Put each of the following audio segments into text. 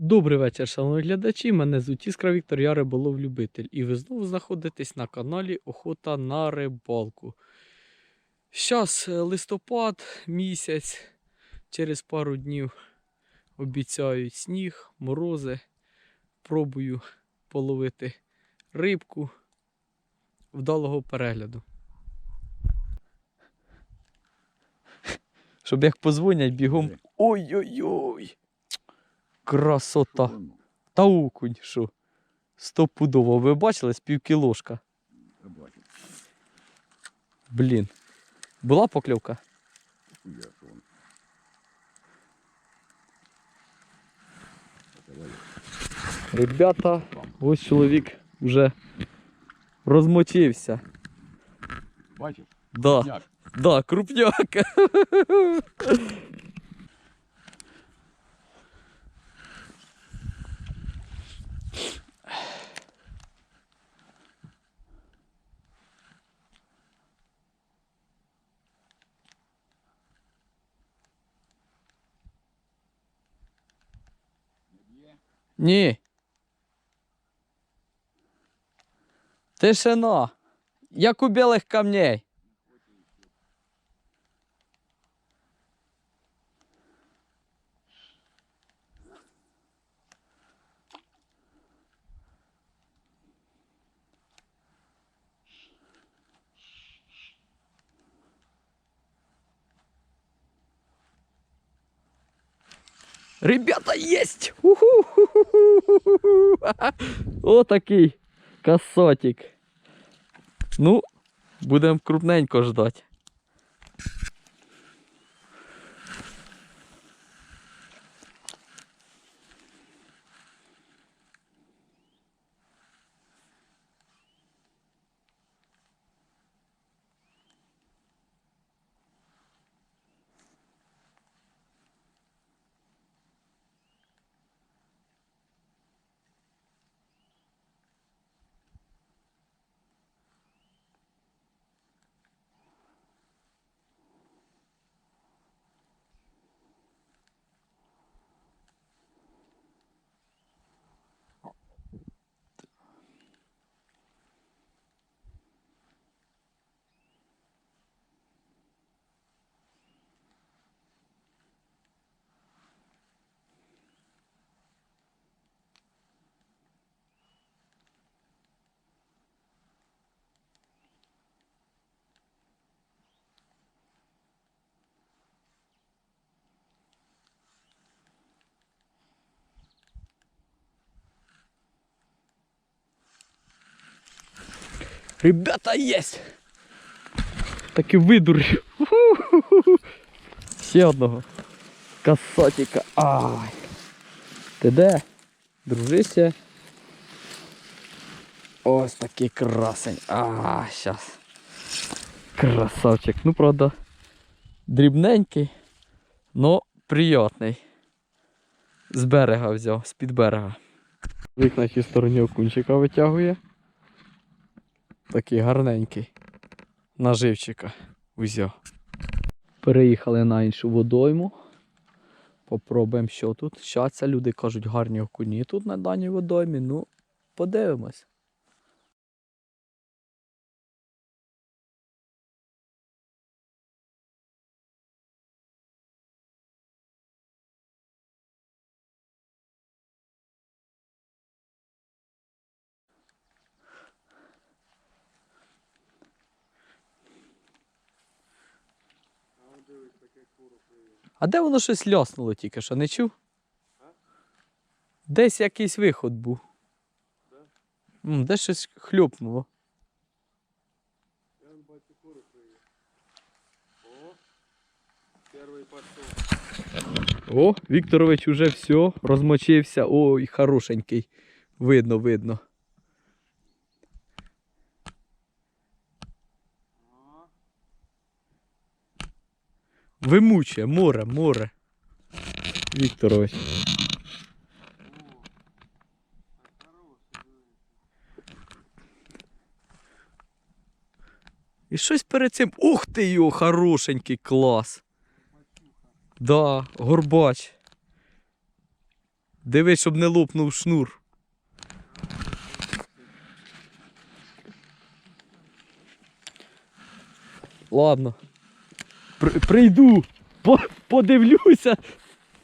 Добрий вечір, шановні глядачі. Мене звуть Іскра Віктор, я риболов-любитель. І ви знову знаходитесь на каналі Охота на рибалку. Зараз листопад місяць, через пару днів обіцяють сніг, морози. Пробую половити рибку вдалого перегляду. Щоб як позвонять бігом. Ой-ой-ой! Красота! Та окунь, що? Стопудово. Ви бачили з півкілошка? Блін. Була покльовка? Давай. Ребята, ось чоловік вже розмочився. Бачиш? Да, Няк. да, крупняк. Ні. Тишина. Як у білих камней. Ребята, есть! Уху-ху-ху-ху-ху. Такий касотик. Ну, будемо крупненько ждати. Ребята, есть! Таки видурив. Ще одного. Касатика. Ай. Ти де? Дружися. Ось такий красень. А, щас. Красавчик. Ну, правда, дрібненький, но приятний. З берега взяв, з-під берега. Вік на тій стороні окунчика витягує. Такий гарненький. Наживчика взяв. Переїхали на іншу водойму. Попробуємо, що тут. Щаться, люди кажуть, гарні окуні тут на даній водоймі. Ну, подивимось. А де воно щось ляснуло тільки що, не чув? Десь якийсь виход був. Десь щось пошел. О, Вікторович уже все, розмочився. Ой, хорошенький. Видно, видно. Вимучує, море, море. Вікторович. І щось перед цим. Ух ти його, хорошенький клас. Да, горбач. Дивись, щоб не лопнув шнур. Ладно. При- прийду, по- подивлюся,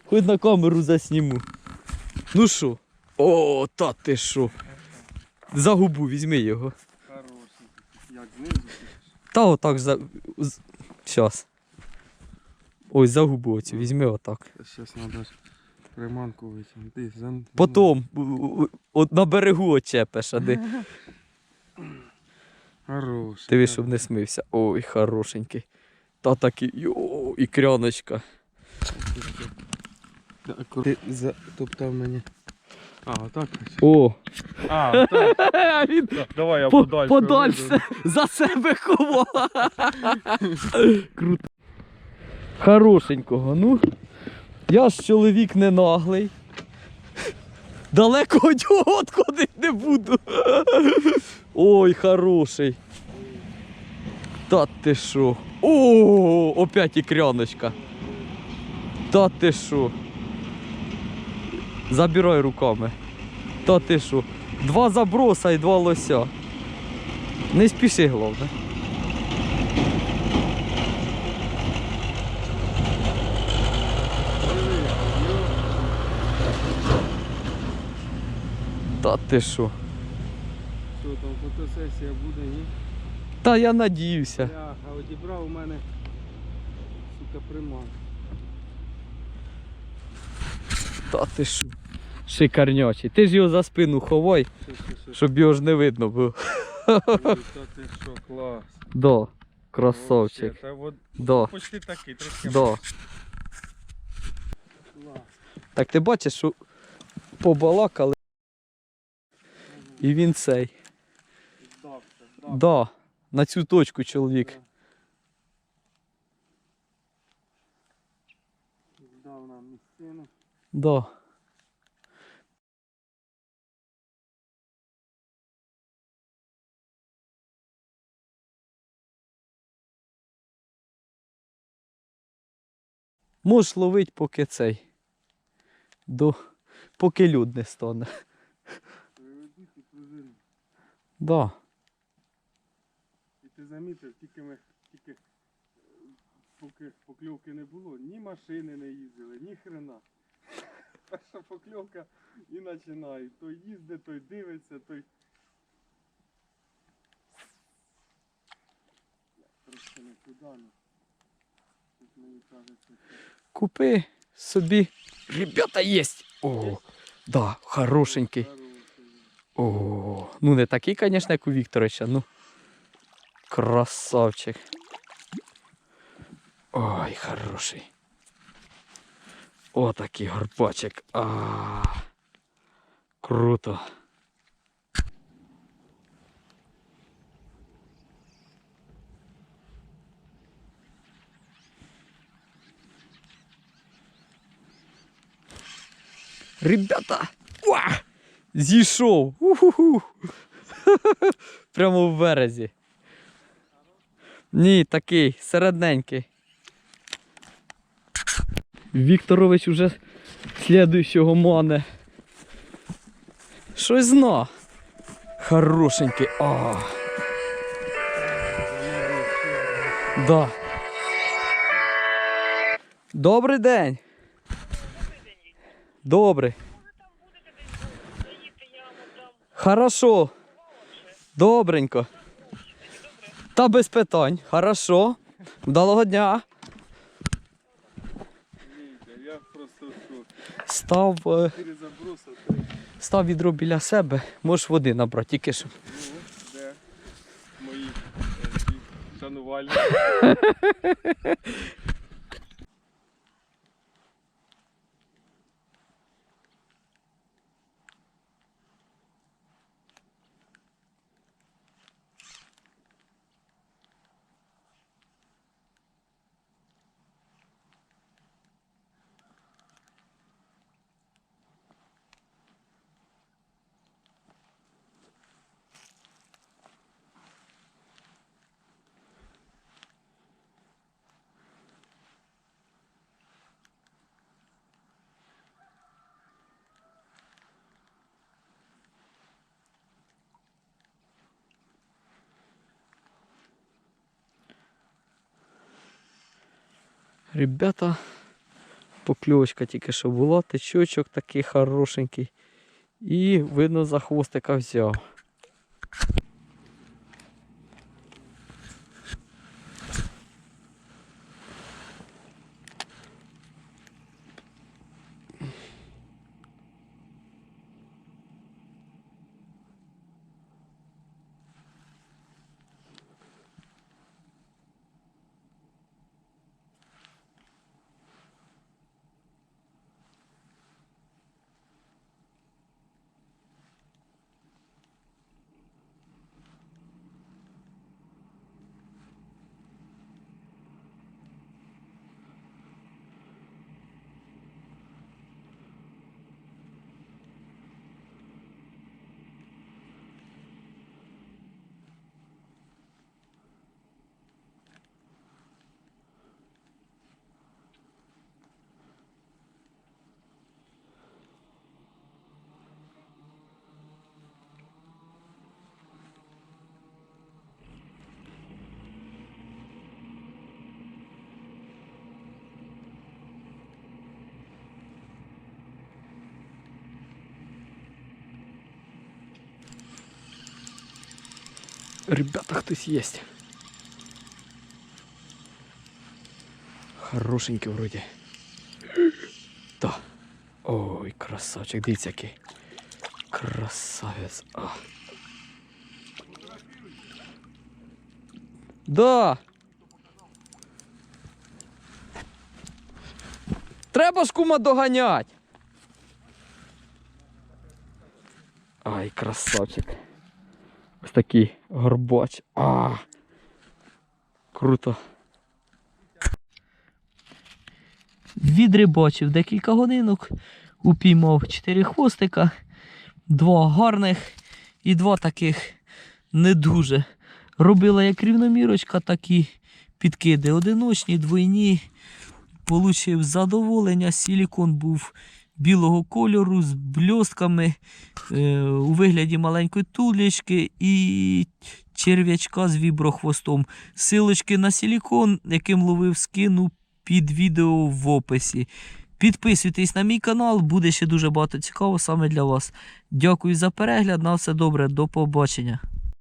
хоч на камеру засніму. Ну що? О, та ти що? За губу візьми його. Хороший. Як знизу? Та отак за. Щас. Ось за губу оцю, візьми отак. Зараз треба приманку витягнути. У- от на берегу очепиш, а де. Хороший. Дивись, щоб не смився. Ой, хорошенький. Та такий, йо, і кряночка. Ти затоптав мені. А, отак. О, А, так. він Давай я подальше. подальше за себе ховав. Круто. Хорошенького, ну. Я ж чоловік не наглий. Далеко від нього відходити не буду. Ой, хороший. Та ти що? О, опять ікряночка. Та ти що? Забирай руками. Та ти що? Два заброса і два лося. Не спіши, головне. Та ти що? Що там, фотосесія буде, ні? Та я надіюся. Бляха, одібрав у мене, сука, приманку. Та ти що? Шикарнячий. Ти ж його за спину ховай, Що, що, що, щоб його ж не видно було. Та ти що, клас. Да, красавчик. Та от Да, почти такий, трішки да. клас. Так ти бачиш, що побалакали. І він цей. Да, на цю точку чоловік. Здав нам місцину. Да. Можеш ловити, поки цей. До... Поки люд не стане. Да. Ти замітив, тільки ми тільки е, поки покльовки не було, ні машини не їздили, ні хрена. Перша покльовка і починають. Той їздить, той дивиться, той. Трошки не туди, ну. Тут мені кажеться, Купи собі. Ребята єсть. О, да, хорошенький. О, ну не такий, звісно, як у Вікторовича, ну. Красавчик. Ой, хороший. О, такий горбачик. А, круто. Ребята! Уа! Зійшов. Уху. Прямо в березі. Ні, такий, середненький. Вікторович уже слідуючого мане. Щось зна. Хорошенький. А. Да. Добрий день. Добрий. Хорошо. Добренько. Та без питань. Хорошо. Вдалого дня. Я просто. Став, е, став відро біля себе. Можеш води набрати, тільки що. Ну, де мої шанувальні. шанувальники. Ребята, покльовочка тільки що була, течочок такий хорошенький. І видно за хвостика взяв. Ребята, хтось є. Хорошенький вроді. Да. Ой, красавчик, дивіться який. Красавець. А. Да. Треба ж кума доганять. Ай, красавчик. Такий горбач. А. Круто. Відрибачив декілька годинок, упіймав чотири хвостика, два гарних і два таких не дуже. Робила як рівномірочка, так і підкиди одиночні, двойні. Получив задоволення. Силікон був білого кольору з бльостками е, у вигляді маленької тулечки і черв'ячка з віброхвостом. Силочки на силікон, яким ловив, скину під відео в описі. Підписуйтесь на мій канал, буде ще дуже багато цікавого саме для вас. Дякую за перегляд. На все добре, до побачення.